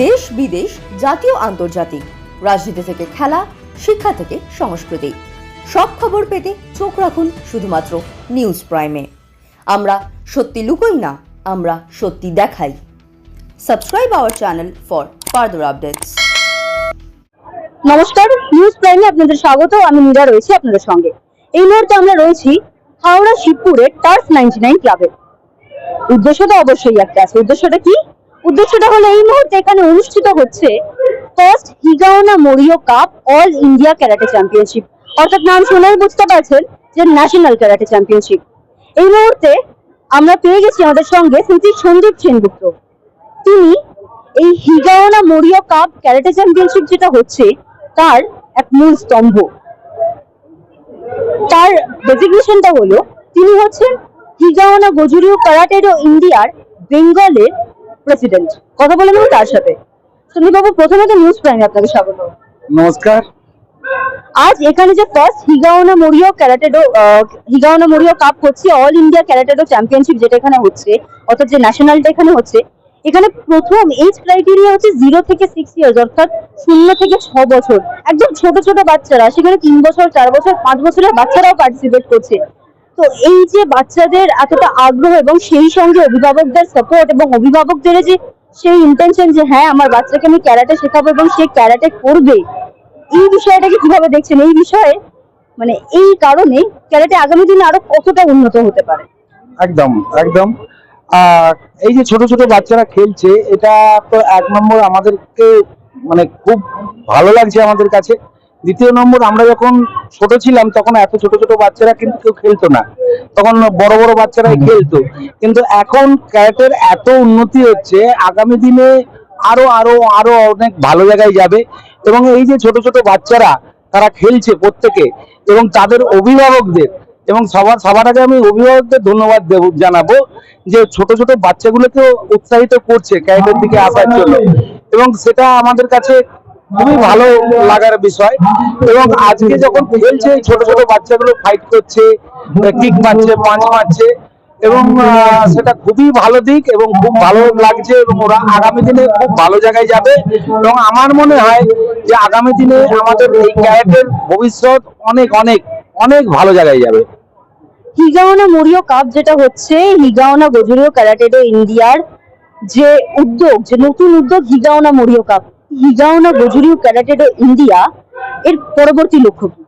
দেশ বিদেশ, জাতীয়, আন্তর্জাতিক। রাজনীতি থেকে খেলা, শিক্ষা থেকে সংস্কৃতি। সব খবর পেতে চোখ রাখুন শুধুমাত্র নিউজ প্রাইমে। আমরা সত্যি লুকোই না, আমরা সত্যি দেখাই। Subscribe our channel for further updates. নমস্কার, নিউজ প্রাইমে আপনাদের স্বাগত, আমি মীরা রয়েছি আপনাদের সঙ্গে। এই মুহূর্তে আমরা রয়েছি হাওড়া শিবপুরের টার্ফ নাইনটি নাইন ক্লাবে। উদ্দেশ্যটা অবশ্যই একটা আছে, উদ্দেশ্যটা কি? উদ্দেশ্যটা হলো এই মুহূর্তে এখানে অনুষ্ঠিত হচ্ছে first Higaonna Morio cup all India karate championship. অর্থাৎ নাম শুনেই বুঝতে পারছেন যে ন্যাশনাল ক্যারাটে চ্যাম্পিয়নশিপ। এই মুহূর্তে আমরা পেয়ে গেছি আমাদের সঙ্গে শ্রী সন্দীপ সেনগুপ্ত। তিনি এই Higaonna Morio cup karate championship যেটা হচ্ছে, তার এক মূল স্তম্ভ। তার ডেজিগনেশনটা হলো, তিনি হচ্ছেন হিগাওনা গজুরিও ক্যারাটেডো ইন্ডিয়ার বেঙ্গলের প্রেসিডেন্ট কথা বলে নেব তার সাথে। বাবু প্রথমে তো নিউজ প্রাইমে আপনাকে স্বাগত। নমস্কার। আজ এখানে যে first Higaonna Morio karatedo Higaonna Morio cup হচ্ছে অল ইন্ডিয়া ক্যারাটেডো চ্যাম্পিয়নশিপ যেটা এখানে হচ্ছে অর্থাৎ যে ন্যাশনালটা এখানে হচ্ছে এখানে প্রথম এজ ক্রাইটেরিয়া হচ্ছে জিরো থেকে সিক্স ইয়ার্স অর্থাৎ শূন্য থেকে ছ বছর। একদম ছোট ছোট বাচ্চারা সেখানে তিন বছর চার বছর পাঁচ বছরের বাচ্চারাও পার্টিসিপেট করছে। তো এই যে বাচ্চাদের এতটা আগ্রহ এবং সেই সঙ্গে অভিভাবকদের সাপোর্ট এবং অভিভাবকদের যে সেই ইন্টেনশন যে হ্যাঁ আমার বাচ্চাকে আমি ক্যারাটে শেখাবো এবং সে ক্যারাটে করবে, এই বিষয়টাকে কীভাবে দেখছেন? এই বিষয়ে মানে এই কারণে ক্যারাটে আগামী দিনে আরও কতটা উন্নত হতে পারে? একদম একদম। আর এই যে ছোট ছোট বাচ্চারা খেলছে, এটা তো এক নম্বর আমাদেরকে মানে খুব ভালো লাগছে আমাদের কাছে। দ্বিতীয় নম্বর আমরা যখন ছোট ছিলাম তখন এত ছোট ছোট বাচ্চারা কিন্তু কেউ খেলতো না। তখন বড় বড় বাচ্চারাই খেলতো। কিন্তু এখন ক্যারেটের এত উন্নতি হচ্ছে আগামী দিনে আরও আরও আরও অনেক ভালো জায়গায় যাবে এবং এই যে ছোট ছোট বাচ্চারা তারা খেলছে প্রত্যেকে এবং তাদের অভিভাবকদের এবং সবার সবার আগে আমি অভিভাবকদের ধন্যবাদ দেব জানাব যে ছোট ছোট বাচ্চাগুলোকে উৎসাহিত করছে ক্যারেটের দিকে আসার জন্য। এবং সেটা আমাদের কাছে খুবই ভালো লাগার বিষয়। এবং আজকে যখন খেলছে ছোট ছোট বাচ্চাগুলো ফাইট করছে কিক মারছে পাঁচ মারছে, এবং সেটা খুবই ভালো দিক এবং খুব ভালো লাগছে এবং ওরা আগামী দিনে খুব ভালো জায়গায় যাবে। এবং আমার মনে হয় যে আগামী দিনে আমাদের এই ক্যারেটের ভবিষ্যৎ অনেক অনেক অনেক ভালো জায়গায় যাবে। হিগাওনা মরিও কাপ যেটা হচ্ছে, হিগাওনা গজুরিও ক্যারাটেডো ইন্ডিয়ার যে উদ্যোগ, যে নতুন উদ্যোগ Higaonna Morio cup. Higaonna Gojuryu karatedo India এর পরবর্তী লক্ষ্য কি?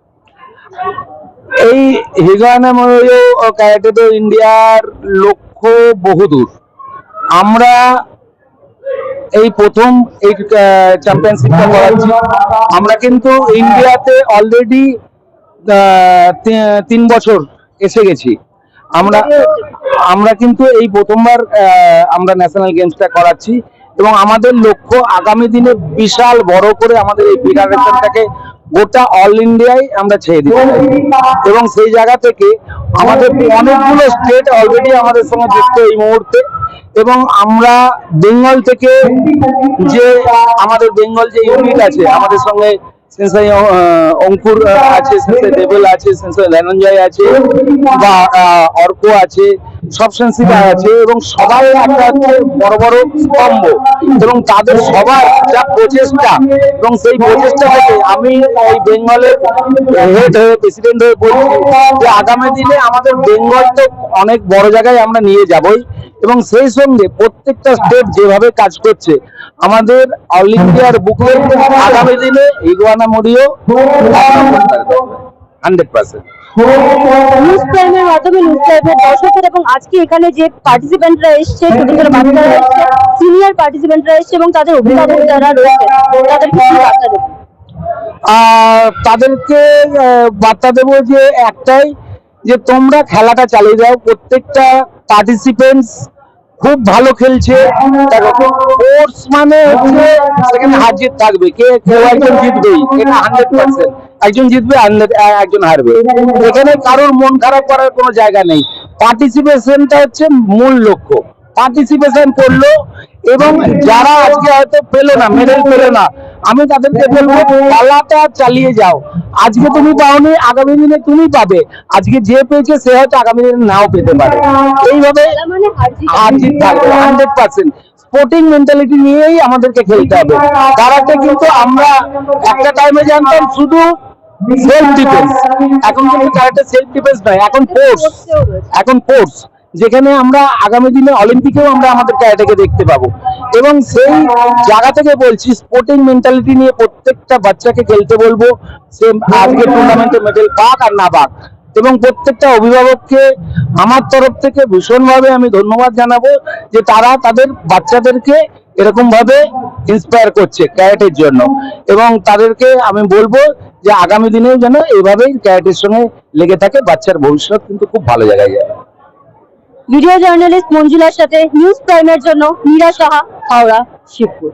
এই হিগানা ময়ূর ও ক্যারাটেডো ইন্ডিয়ার লক্ষ্য বহুদূর আমরা এই প্রথম এই চ্যাম্পিয়নশিপটা করাচ্ছি। আমরা কিন্তু ইন্ডিয়াতে অলরেডি তিন বছর এসে গেছি। আমরা আমরা কিন্তু এই প্রথমবার আমরা ন্যাশনাল গেমসটা করাচ্ছি। এবং আমাদের লক্ষ্য আগামী দিনে বিশাল বড় করে আমাদের এই ফেডারেশনটাকে গোটা অল ইন্ডিয়ায় আমরা ছেড়ে দিতে এবং সেই জায়গা থেকে আমাদের অনেকগুলো স্টেট অলরেডি আমাদের সঙ্গে যুক্ত এই মুহূর্তে। এবং আমরা বেঙ্গল থেকে যে আমাদের বেঙ্গল যে ইউনিট আছে, আমাদের সঙ্গে অঙ্কুর আছে সেন্সাই দেবেল আছে সেন্সাই ধনঞ্জয় আছে, বা অর্ক আছে সব সেন্সিটা আছে এবং সবাই বড় বড় স্তম্ভ এবং তাদের সবার যা প্রচেষ্টা এবং সেই প্রচেষ্টা থেকে আমি এই বেঙ্গলের হেড হয়ে প্রেসিডেন্ট হয়ে বলছি যে আগামী দিনে আমাদের বেঙ্গল তো অনেক বড় জায়গায় আমরা নিয়ে যাবই এবং সেই সঙ্গে প্রত্যেকটা স্টেট যেভাবে কাজ করছে, আমাদের অল ইন্ডিয়ার আগামী দিনে Higaonna Morio hundred percent news প্রাইমের মাধ্যমে নিউজ প্রাইমের দর্শকদের এবং আজকে এখানে যে পার্টিসিপেন্টরা এসছে ছোট ছোট বাচ্চারা এসছে সিনিয়র পার্টিসিপেন্টরা এসছে এবং তাদের অভিভাবক যারা রয়েছে তাদের তাদেরকে বার্তা দেবো যে একটাই যে তোমরা খেলাটা চালিয়ে যাও প্রত্যেকটা পার্টিসিপেন্টস খুব ভালো খেলছে। মানে হচ্ছে সেখানে হার থাকবে। কে কেউ একজন জিতবেই? এটা হান্ড্রেড পার্সেন্ট একজন জিতবে একজন হারবে। এখানে কারোর মন খারাপ করার কোনো জায়গা নেই। পার্টিসিপেশনটা হচ্ছে মূল লক্ষ্য। পার্টিসিপেশন করল এবং যারা আজকে হয়তো পেল না মেডেল পেল না, আমি তাদেরকে বলব, খেলাটা চালিয়ে যাও। আজকে তুমি পাওনি, আগামী দিনে তুমি পাবে। আজকে যে পেয়েছে, সে হয়তো আগামী দিনে নাও পেতে পারে। এইভাবে খেলা মানে হার জিত। হার জিত থাকবে হান্ড্রেড পার্সেন্ট স্পোর্টিং মেন্টালিটি নিয়েই আমাদেরকে খেলতে হবে। কারাতে কিন্তু আমরা একটা টাইমে জানতাম শুধু সেলফ ডিফেন্স এখন কিন্তু কারাটে সেলফ ডিফেন্স নয় এখন ফোর্স এখন ফোর্স যেখানে আমরা আগামী দিনে অলিম্পিকেও আমরা আমাদের ক্যারাটেকে দেখতে পাবো। এবং সেই জায়গা থেকে বলছি স্পোর্টিং মেন্টালিটি নিয়ে প্রত্যেকটা বাচ্চাকে খেলতে বলব। সে আজকে টুর্নামেন্টে মেডেল পাক আর না পাক। এবং প্রত্যেকটা অভিভাবককে আমার তরফ থেকে ভীষণভাবে আমি ধন্যবাদ জানাব যে তারা তাদের বাচ্চাদেরকে এরকম ভাবে ইন্সপায়ার করছে ক্যারেটের জন্য। এবং তাদেরকে আমি বলব যে আগামী দিনেও যেন এইভাবেই ক্যারেটের সঙ্গে লেগে থাকে, বাচ্চার ভবিষ্যৎ কিন্তু খুব ভালো জায়গায় যাবে ভিডিও জার্নালিস্ট মঞ্জুলার সাথে নিউজ প্রাইমের জন্য মীরা সাহা হাওড়া শিবপুর।